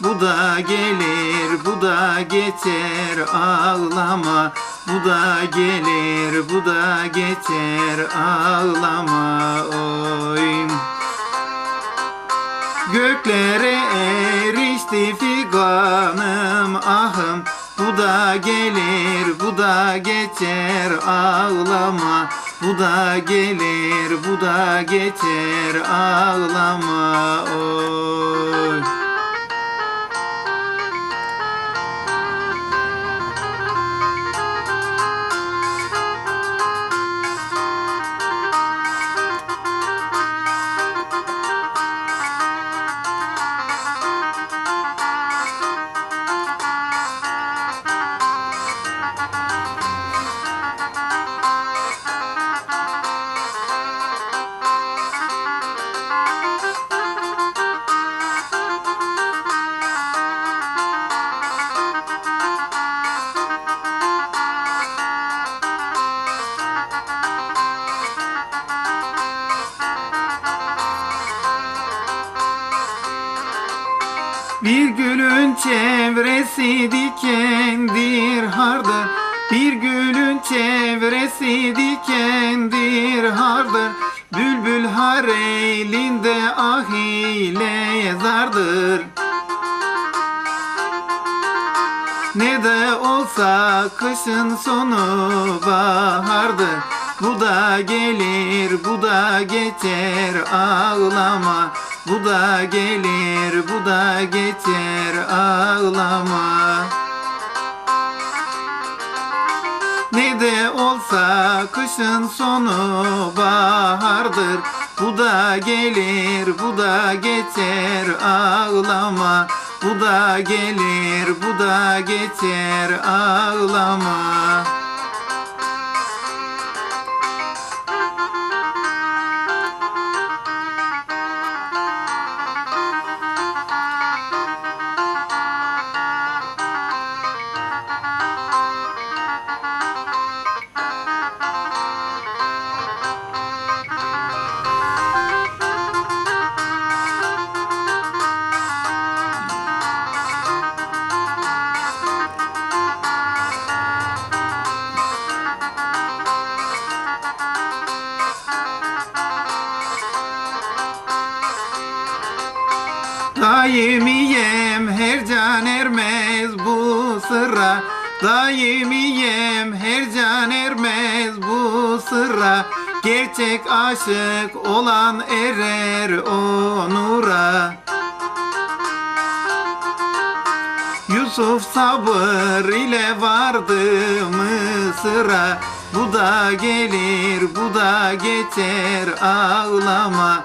Bu da gelir bu da geçer ağlama. Bu da gelir bu da geçer ağlama oy. Göklere erişti figanım ahım. Bu da gelir bu da geçer ağlama. Bu da gelir bu da geçer ağlama oy Bir gülün çevresi dikendir hardır Bir gülün çevresi dikendir hardır Bülbül har elinde ah ile zardır Ne de olsa kışın sonu bahardır. Bu da gelir bu da geçer ağlama Bu da gelir bu da geçer ağlama. Ne de olsa kışın sonu bahardır. Bu da gelir bu da geçer ağlama. Bu da gelir bu da geçer ağlama Daimiyem her can ermez bu sıra. Daimiyem her can ermez bu sıra. Gerçek aşık olan erer o nura Yusuf sabır ile vardı Mısır'a. Bu da gelir bu da geçer ağlama